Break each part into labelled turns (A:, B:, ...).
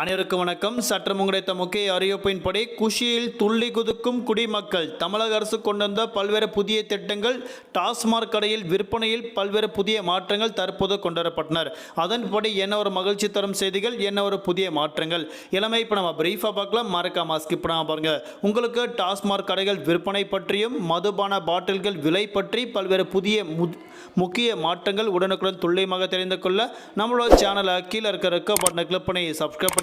A: அனைவருக்கும் வணக்கம். சற்று முன்கிடைத்த முக்கிய அறிவிப்பின்படி குஷியில் துள்ளி குதிக்கும் குடிமக்கள் தமிழக அரசு கொண்டு வந்த பல்வேறு புதிய திட்டங்கள் டாஸ்மாக் கடையில் விற்பனையில் பல்வேறு புதிய மாற்றங்கள் தற்போது கொண்டுவரப்பட்டனர் அதன்படி என்ன ஒரு மகிழ்ச்சி தரும் செய்திகள் என்ன ஒரு புதிய மாற்றங்கள்? இளமை இப்போ நம்ம பிரீஃபாக பார்க்கலாம். மறக்காம ஸ்கிப் பண்ணாம பாருங்க. உங்களுக்கு டாஸ்மாக் கடைகள் விற்பனை பற்றியும் மதுபான பாட்டில்கள் விலை பற்றி பல்வேறு புதிய முக்கிய மாற்றங்கள் உடனுக்குடன் துல்லியமாக தெரிந்து கொள்ள நம்மளோட சேனலை கீழே இருக்கிற பட்டனை கிளிக் பண்ணி சப்ஸ்கிரைப்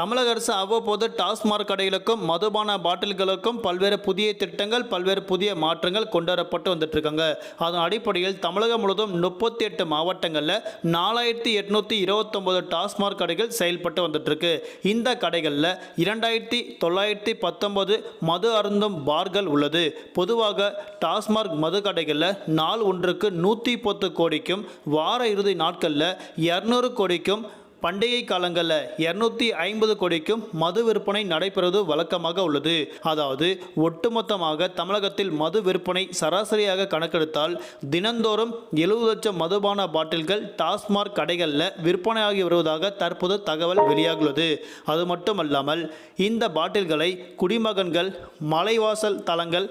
A: தமிழக அரசு அவ்வப்போது டாஸ்மாக் கடைகளுக்கும் மதுபான பாட்டில்களுக்கும் பல்வேறு புதிய திட்டங்கள் பல்வேறு புதிய மாற்றங்கள் கொண்டுவரப்பட்டு வந்துட்டுருக்காங்க. அதன் அடிப்படையில் தமிழகம் முழுவதும் முப்பத்தி எட்டு மாவட்டங்களில் நாலாயிரத்தி எட்நூற்றி இருபத்தொம்போது டாஸ்மாக் கடைகள் செயல்பட்டு வந்துட்டுருக்கு. இந்த கடைகளில் இரண்டாயிரத்தி தொள்ளாயிரத்தி பத்தொன்பது மது அருந்தும் பார்கள் உள்ளது. பொதுவாக டாஸ்மாக் மது கடைகளில் நாள் ஒன்றுக்கு நூற்றி பத்து கோடிக்கும் வார இறுதி நாட்களில் இரநூறு கோடிக்கும் பண்டிகை காலங்களில் இரநூத்தி ஐம்பது கோடிக்கும் மது விற்பனை நடைபெறுவது வழக்கமாக உள்ளது. அதாவது ஒட்டுமொத்தமாக தமிழகத்தில் மது விற்பனை சராசரியாக கணக்கெடுத்தால் தினந்தோறும் எழுபது லட்சம் மதுபான பாட்டில்கள் டாஸ்மாக் கடைகளில் விற்பனையாகி வருவதாக தற்போது தகவல் வெளியாகியுள்ளது. அது மட்டுமல்லாமல் இந்த பாட்டில்களை குடிமகன்கள் மலைவாசல் தலங்கள்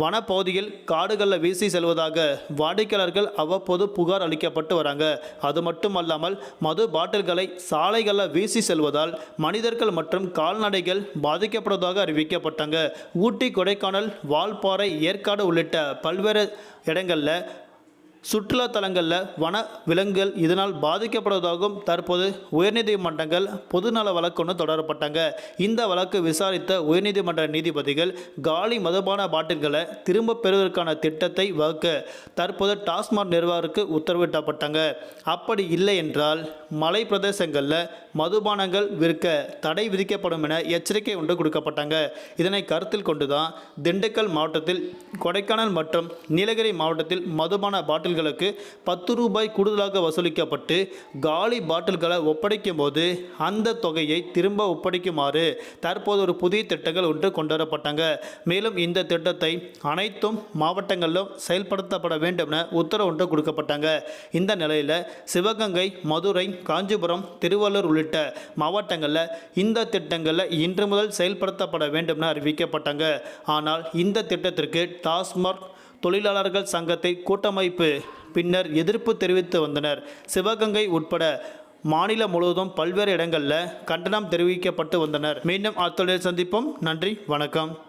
A: வனப்பகுதியில் காடுகளில் வீசி செல்வதாக வாடிக்கையாளர்கள் அவ்வப்போது புகார் அளிக்கப்பட்டு வராங்க. அது மட்டுமல்லாமல் மது பாட்டில்களை சாலைகளில் வீசி செல்வதால் மனிதர்கள் மற்றும் கால்நடைகள் பாதிக்கப்படுவதாக அறிவிக்கப்பட்டாங்க. ஊட்டி கொடைக்கானல் வால்பாறை ஏற்காடு உள்ளிட்ட பல்வேறு இடங்களில் சுற்றுலா தலங்களில் வன விலங்குகள் இதனால் பாதிக்கப்படுவதாகவும் தற்போது உயர்நீதிமன்றங்கள் பொதுநல வழக்கு ஒன்று தொடரப்பட்டாங்க. இந்த வழக்கு விசாரித்த உயர்நீதிமன்ற நீதிபதிகள் காலி மதுபான பாட்டில்களை திரும்ப பெறுவதற்கான திட்டத்தை வகுக்க தற்போது டாஸ்மாக் நிர்வாகருக்கு உத்தரவிட்டப்பட்டாங்க. அப்படி இல்லை என்றால் மலை பிரதேசங்களில் மதுபானங்கள் விற்க தடை விதிக்கப்படும் என எச்சரிக்கை ஒன்று கொடுக்கப்பட்டாங்க. இதனை கருத்தில் கொண்டுதான் திண்டுக்கல் மாவட்டத்தில் கொடைக்கானல் மற்றும் நீலகிரி மாவட்டத்தில் மதுபான பாட்டில் பாட்டில்களுக்கு பத்து ரூபாய் கூடுதலாக வசூலிக்கப்பட்டு காலி பாட்டில்களை ஒப்படைக்கும் போது அந்த தொகையை திரும்ப ஒப்படைக்குமாறு தற்போது ஒரு புதிய திட்டங்கள் ஒன்று கொண்டுவரப்பட்டாங்க. மேலும் இந்த திட்டத்தை அனைத்தும் மாவட்டங்களிலும் செயல்படுத்தப்பட வேண்டும் என உத்தரவு ஒன்று கொடுக்கப்பட்டாங்க. இந்த நிலையில் சிவகங்கை மதுரை காஞ்சிபுரம் திருவள்ளூர் உள்ளிட்ட மாவட்டங்களில் இந்த திட்டங்களில் இன்று முதல் செயல்படுத்தப்பட வேண்டும் என அறிவிக்கப்பட்டாங்க. ஆனால் இந்த திட்டத்திற்கு டாஸ்மாக் தொழிலாளர்கள் சங்கத்தை கூட்டமைப்பு பின்னர் எதிர்ப்பு தெரிவித்து வந்தனர். சிவகங்கை உட்பட மாநிலம் முழுவதும் பல்வேறு இடங்களில் கண்டனம் தெரிவிக்கப்பட்டு வந்தனர். மீண்டும் அத்தொழில் சந்திப்போம். நன்றி. வணக்கம்.